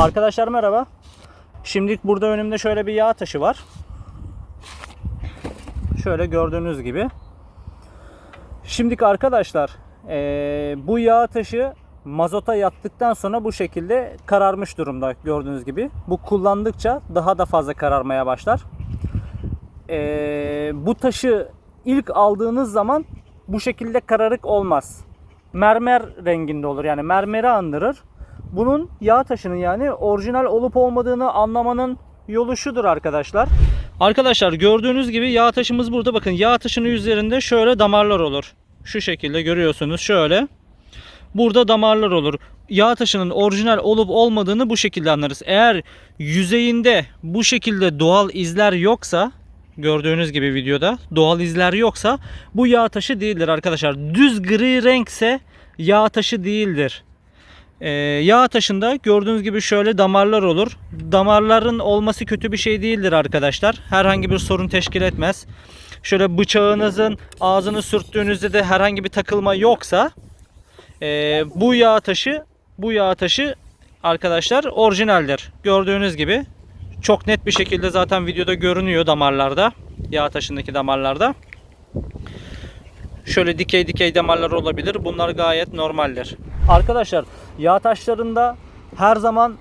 Arkadaşlar merhaba. Şimdilik burada önümde şöyle bir yağ taşı var. Şöyle gördüğünüz gibi. Şimdilik arkadaşlar eee, bu yağ taşı mazota yattıktan sonra bu şekilde kararmış durumda gördüğünüz gibi. Bu kullandıkça daha da fazla kararmaya başlar. Eee, bu taşı ilk aldığınız zaman bu şekilde kararık olmaz. Mermer renginde olur yani mermeri andırır. Bunun yağ taşının yani orijinal olup olmadığını anlamanın yolu şudur arkadaşlar. Arkadaşlar gördüğünüz gibi yağ taşımız burada. Bakın yağ taşının üzerinde şöyle damarlar olur. Şu şekilde görüyorsunuz şöyle. Burada damarlar olur. Yağ taşının orijinal olup olmadığını bu şekilde anlarız. Eğer yüzeyinde bu şekilde doğal izler yoksa gördüğünüz gibi videoda doğal izler yoksa bu yağ taşı değildir arkadaşlar. Düz gri renkse yağ taşı değildir. Ee, yağ taşında gördüğünüz gibi şöyle damarlar olur. Damarların olması kötü bir şey değildir arkadaşlar. Herhangi bir sorun teşkil etmez. Şöyle bıçağınızın ağzını sürttüğünüzde de herhangi bir takılma yoksa ee, bu yağ taşı bu yağ taşı arkadaşlar orijinaldir. Gördüğünüz gibi çok net bir şekilde zaten videoda görünüyor damarlarda. Yağ taşındaki damarlarda. Şöyle dikey dikey damarlar olabilir. Bunlar gayet normaldir. Arkadaşlar yağ taşlarında her zaman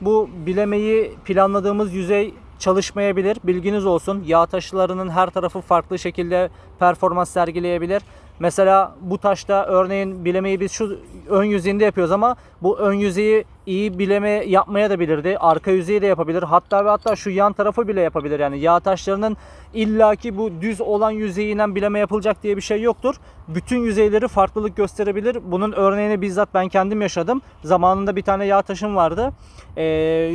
bu bilemeyi planladığımız yüzey çalışmayabilir. Bilginiz olsun. Yağ taşlarının her tarafı farklı şekilde performans sergileyebilir. Mesela bu taşta örneğin bilemeyi biz şu ön yüzeyinde yapıyoruz ama bu ön yüzeyi iyi bileme yapmaya da bilirdi. Arka yüzeyi de yapabilir. Hatta ve hatta şu yan tarafı bile yapabilir. Yani yağ taşlarının illaki bu düz olan yüzeyinden bileme yapılacak diye bir şey yoktur. Bütün yüzeyleri farklılık gösterebilir. Bunun örneğini bizzat ben kendim yaşadım. Zamanında bir tane yağ taşım vardı. Ee,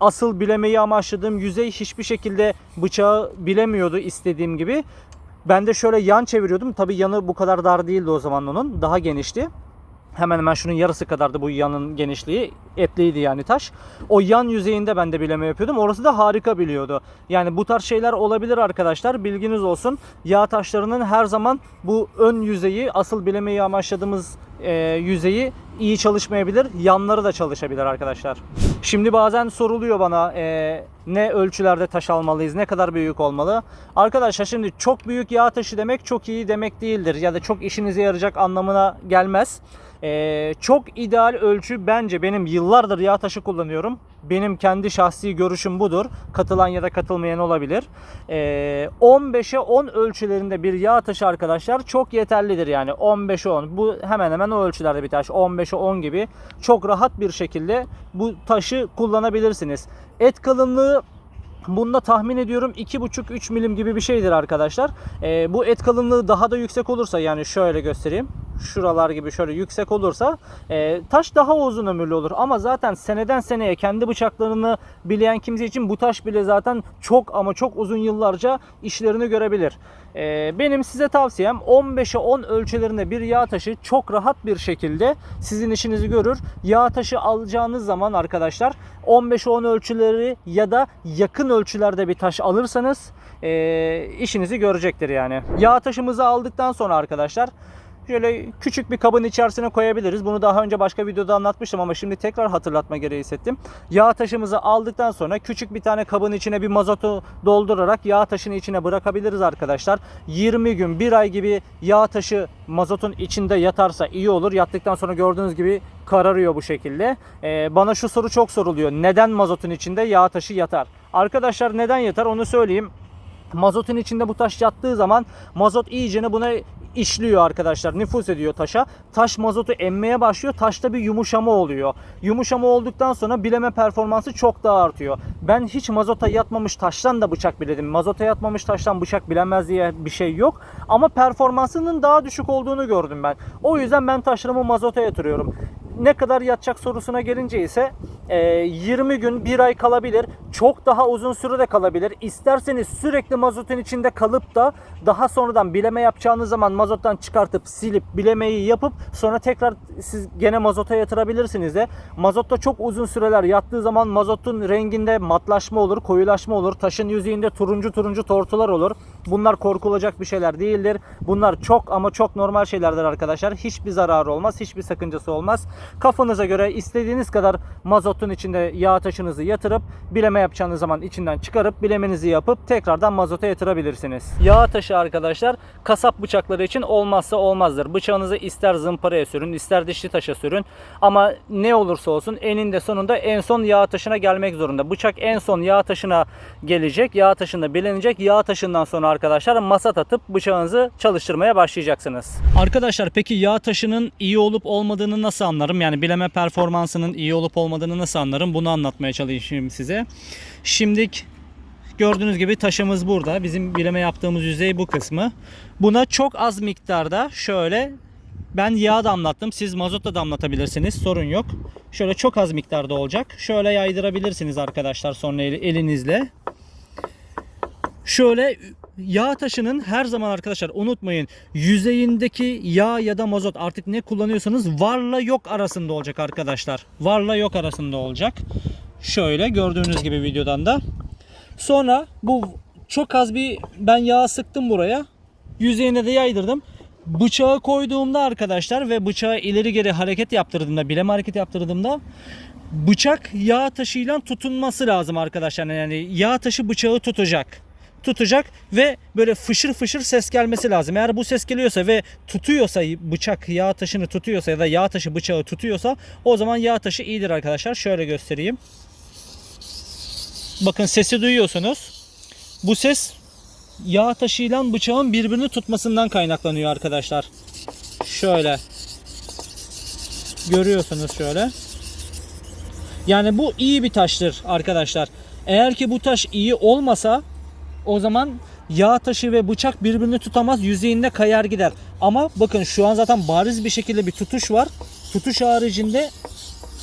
asıl bilemeyi amaçladığım yüzey hiçbir şekilde bıçağı bilemiyordu istediğim gibi. Ben de şöyle yan çeviriyordum. Tabii yanı bu kadar dar değildi o zaman onun. Daha genişti. Hemen hemen şunun yarısı kadardı bu yanın genişliği. Etliydi yani taş. O yan yüzeyinde ben de bileme yapıyordum. Orası da harika biliyordu. Yani bu tarz şeyler olabilir arkadaşlar. Bilginiz olsun. Yağ taşlarının her zaman bu ön yüzeyi, asıl bilemeyi amaçladığımız e, yüzeyi iyi çalışmayabilir. Yanları da çalışabilir arkadaşlar. Şimdi bazen soruluyor bana e, ne ölçülerde taş almalıyız, ne kadar büyük olmalı. Arkadaşlar şimdi çok büyük yağ taşı demek çok iyi demek değildir. Ya da çok işinize yarayacak anlamına gelmez. E, çok ideal ölçü bence benim yıllardır yağ taşı kullanıyorum. Benim kendi şahsi görüşüm budur. Katılan ya da katılmayan olabilir. E, 15'e 10 ölçülerinde bir yağ taşı arkadaşlar çok yeterlidir yani 15'e 10. Bu hemen hemen o ölçülerde bir taş. 15'e 10 gibi çok rahat bir şekilde bu taşı kullanabilirsiniz. Et kalınlığı Bunda tahmin ediyorum 2,5-3 milim gibi bir şeydir arkadaşlar. Ee, bu et kalınlığı daha da yüksek olursa yani şöyle göstereyim. Şuralar gibi şöyle yüksek olursa e, taş daha uzun ömürlü olur. Ama zaten seneden seneye kendi bıçaklarını bileyen kimse için bu taş bile zaten çok ama çok uzun yıllarca işlerini görebilir. Ee, benim size tavsiyem 15'e 10 ölçülerinde bir yağ taşı çok rahat bir şekilde sizin işinizi görür. Yağ taşı alacağınız zaman arkadaşlar 15'e 10 ölçüleri ya da yakın ölçülerde bir taş alırsanız e, işinizi görecektir yani. Yağ taşımızı aldıktan sonra arkadaşlar Şöyle küçük bir kabın içerisine koyabiliriz. Bunu daha önce başka videoda anlatmıştım ama şimdi tekrar hatırlatma gereği hissettim. Yağ taşımızı aldıktan sonra küçük bir tane kabın içine bir mazotu doldurarak yağ taşını içine bırakabiliriz arkadaşlar. 20 gün, 1 ay gibi yağ taşı mazotun içinde yatarsa iyi olur. Yattıktan sonra gördüğünüz gibi kararıyor bu şekilde. Ee, bana şu soru çok soruluyor. Neden mazotun içinde yağ taşı yatar? Arkadaşlar neden yatar onu söyleyeyim. Mazotun içinde bu taş yattığı zaman mazot iyicene buna işliyor arkadaşlar. Nüfuz ediyor taşa. Taş mazotu emmeye başlıyor. Taşta bir yumuşama oluyor. Yumuşama olduktan sonra bileme performansı çok daha artıyor. Ben hiç mazota yatmamış taştan da bıçak biledim. Mazota yatmamış taştan bıçak bilemez diye bir şey yok. Ama performansının daha düşük olduğunu gördüm ben. O yüzden ben taşlarımı mazota yatırıyorum ne kadar yatacak sorusuna gelince ise 20 gün 1 ay kalabilir. Çok daha uzun süre de kalabilir. İsterseniz sürekli mazotun içinde kalıp da daha sonradan bileme yapacağınız zaman mazottan çıkartıp silip bilemeyi yapıp sonra tekrar siz gene mazota yatırabilirsiniz de. Mazotta çok uzun süreler yattığı zaman mazotun renginde matlaşma olur, koyulaşma olur. Taşın yüzeyinde turuncu turuncu tortular olur. Bunlar korkulacak bir şeyler değildir. Bunlar çok ama çok normal şeylerdir arkadaşlar. Hiçbir zararı olmaz, hiçbir sakıncası olmaz. Kafanıza göre istediğiniz kadar mazot mazotun içinde yağ taşınızı yatırıp bileme yapacağınız zaman içinden çıkarıp bilemenizi yapıp tekrardan mazota yatırabilirsiniz. Yağ taşı arkadaşlar kasap bıçakları için olmazsa olmazdır. Bıçağınızı ister zımparaya sürün ister dişli taşa sürün ama ne olursa olsun eninde sonunda en son yağ taşına gelmek zorunda. Bıçak en son yağ taşına gelecek. Yağ taşında bilenecek. Yağ taşından sonra arkadaşlar masat atıp bıçağınızı çalıştırmaya başlayacaksınız. Arkadaşlar peki yağ taşının iyi olup olmadığını nasıl anlarım? Yani bileme performansının iyi olup olmadığını nasıl anlarım? Bunu anlatmaya çalışayım size. Şimdilik gördüğünüz gibi taşımız burada. Bizim bileme yaptığımız yüzey bu kısmı. Buna çok az miktarda şöyle ben yağ damlattım. Siz mazot da damlatabilirsiniz. Sorun yok. Şöyle çok az miktarda olacak. Şöyle yaydırabilirsiniz arkadaşlar sonra el- elinizle. Şöyle yağ taşının her zaman arkadaşlar unutmayın yüzeyindeki yağ ya da mazot artık ne kullanıyorsanız varla yok arasında olacak arkadaşlar. Varla yok arasında olacak. Şöyle gördüğünüz gibi videodan da. Sonra bu çok az bir ben yağ sıktım buraya. Yüzeyine de yaydırdım. Bıçağı koyduğumda arkadaşlar ve bıçağı ileri geri hareket yaptırdığımda, bileme hareket yaptırdığımda bıçak yağ taşıyla tutunması lazım arkadaşlar. Yani yağ taşı bıçağı tutacak. Tutacak ve böyle fışır fışır ses gelmesi lazım. Eğer bu ses geliyorsa ve tutuyorsa bıçak yağ taşını tutuyorsa ya da yağ taşı bıçağı tutuyorsa o zaman yağ taşı iyidir arkadaşlar. Şöyle göstereyim. Bakın sesi duyuyorsunuz. Bu ses yağ taşıyla bıçağın birbirini tutmasından kaynaklanıyor arkadaşlar. Şöyle. Görüyorsunuz şöyle. Yani bu iyi bir taştır arkadaşlar. Eğer ki bu taş iyi olmasa o zaman yağ taşı ve bıçak birbirini tutamaz yüzeyinde kayar gider. Ama bakın şu an zaten bariz bir şekilde bir tutuş var. Tutuş haricinde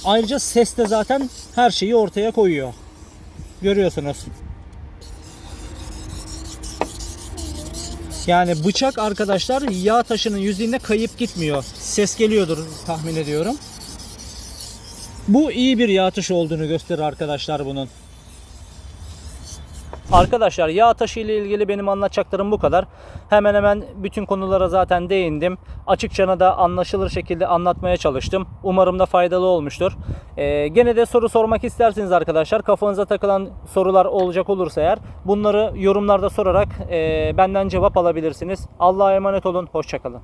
ayrıca ses de zaten her şeyi ortaya koyuyor. Görüyorsunuz. Yani bıçak arkadaşlar yağ taşının yüzeyinde kayıp gitmiyor. Ses geliyordur tahmin ediyorum. Bu iyi bir yağ taşı olduğunu gösterir arkadaşlar bunun. Arkadaşlar yağ taşı ile ilgili benim anlatacaklarım bu kadar. Hemen hemen bütün konulara zaten değindim. Açıkça da anlaşılır şekilde anlatmaya çalıştım. Umarım da faydalı olmuştur. Ee, gene de soru sormak isterseniz arkadaşlar kafanıza takılan sorular olacak olursa eğer bunları yorumlarda sorarak e, benden cevap alabilirsiniz. Allah'a emanet olun. Hoşçakalın.